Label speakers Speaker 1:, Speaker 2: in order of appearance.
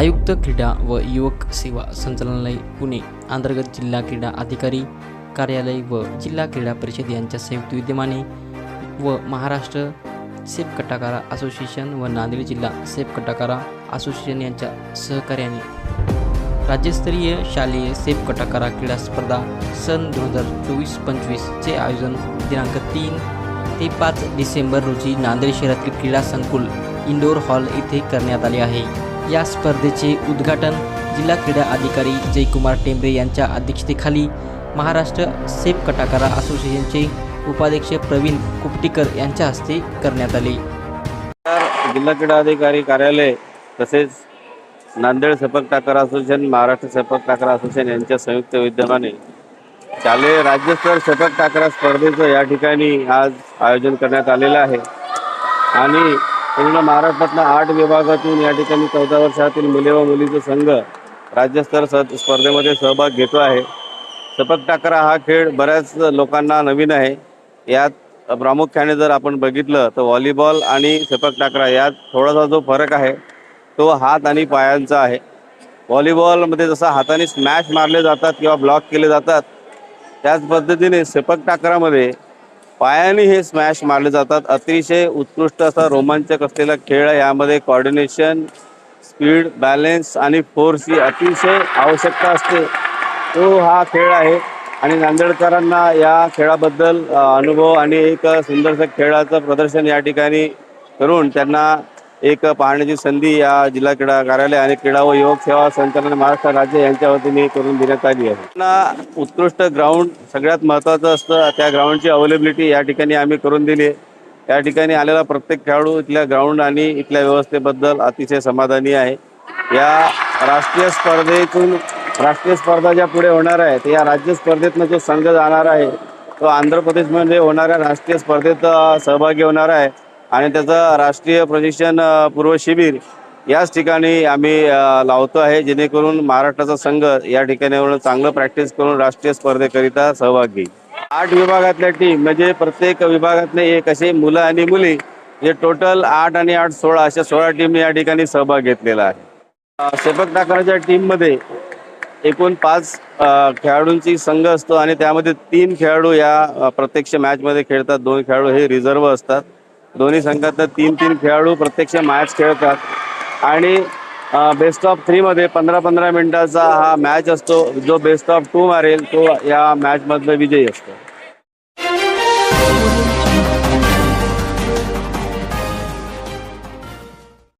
Speaker 1: आयुक्त क्रीडा व युवक सेवा संचालनालय पुणे. अंतर्गत जिल्हा क्रीडा अधिकारी कार्यालय व जिल्हा क्रीडा परिषद यांच्या संयुक्त विद्यमाने व महाराष्ट्र सेफ कटाकारा असोसिएशन व नांदेड जिल्हा सेफ कटाकारा असोसिएशन यांच्या सहकार्याने राज्यस्तरीय शालेय सेफ कटाकारा क्रीडा स्पर्धा सन दोन हजार चोवीस पंचवीसचे आयोजन दिनांक तीन ते पाच डिसेंबर रोजी नांदेड शहरातील क्रीडा संकुल इंडोर हॉल येथे करण्यात आले आहे. या स्पर्धेचे उद्घाटन जिल्हा क्रीडा अधिकारी जयकुमार टेंबरे यांच्या अध्यक्षतेखाली महाराष्ट्र सेफ कटाकारा असोसिएशनचे उपाध्यक्ष प्रवीण कुपटीकर यांच्या हस्ते करण्यात आले.
Speaker 2: तर जिल्हा क्रीडा अधिकारी कार्यालय तसेच Nanded sepak takraw association Maharashtra sepak takraw association यांच्या संयुक्त विद्यमाने शालेय राज्यस्तर सपक टाकरा स्पर्धेचं या ठिकाणी आज आयोजन करण्यात आलेलं आहे. आणि पूर्ण महाराष्ट्रातल्या आठ विभागातून या ठिकाणी चौदा वर्षातील मुले व मुलीचा संघ राज्यस्तर स- स्पर्धेमध्ये सहभाग घेतो आहे. सपक टाकरा हा खेळ बऱ्याच लोकांना नवीन आहे. यात प्रामुख्याने जर आपण बघितलं तर व्हॉलीबॉल आणि सपक टाकरा यात थोडासा जो फरक आहे तो हात आणि पायांचा आहे. व्हॉलीबॉलमध्ये जसं हाताने स्मॅश मारले जातात किंवा ब्लॉक केले जातात त्याच पद्धतीने सपक टाकरामध्ये पायाने हे स्मॅश मारले जातात. अतिशय उत्कृष्ट असा रोमांचक असलेला खेळ आहे. यामध्ये कॉर्डिनेशन स्पीड बॅलेन्स आणि फोर्स ही अतिशय आवश्यकता असते. तो हा खेळ आहे. आणि नांदेडकरांना या खेळाबद्दल अनुभव आणि एक सुंदरसं खेळाचं प्रदर्शन या ठिकाणी करून त्यांना एक पाहण्याची संधी या जिल्हा क्रीडा कार्यालय आणि क्रीडा व युवक सेवा संचालन महाराष्ट्र राज्य यांच्या वतीने करून देण्यात आली आहे. ना उत्कृष्ट ग्राउंड सगळ्यात महत्त्वाचं असतं. त्या ग्राउंडची अवेलेबिलिटी या ठिकाणी आम्ही करून दिली आहे. या ठिकाणी आलेला प्रत्येक खेळाडू इथल्या ग्राउंड आणि इथल्या व्यवस्थेबद्दल अतिशय समाधानी आहे. या राष्ट्रीय स्पर्धेतून राष्ट्रीय स्पर्धा ज्या पुढे होणार आहे तर या राज्य स्पर्धेतनं जो संघ जाणार आहे तो आंध्र प्रदेशमध्ये होणाऱ्या राष्ट्रीय स्पर्धेत सहभागी होणार आहे. आणि त्याचं राष्ट्रीय प्रशिक्षण पूर्व शिबिर याच ठिकाणी आम्ही लावतो आहे. जेणेकरून महाराष्ट्राचा संघ या ठिकाणी चांगलं प्रॅक्टिस करून राष्ट्रीय स्पर्धेकरिता सहभाग घेईल. आठ विभागातल्या टीम म्हणजे प्रत्येक विभागातले एक असे मुलं आणि मुली जे टोटल आठ आणि आठ सोळा अशा सोळा टीम या ठिकाणी सहभाग घेतलेला आहे. सेपक टाकण्याच्या टीममध्ये एकूण पाच खेळाडूंची संघ असतो आणि त्यामध्ये तीन खेळाडू या प्रत्यक्ष मॅचमध्ये खेळतात. दोन खेळाडू हे रिझर्व असतात. दोन्ही संघातनं तीन तीन खेळाडू प्रत्यक्ष मॅच खेळतात. आणि बेस्ट ऑफ थ्रीमध्ये पंधरा पंधरा मिनिटाचा हा मॅच असतो. जो बेस्ट ऑफ टू मारेल तो या मॅचमधला विजयी असतो.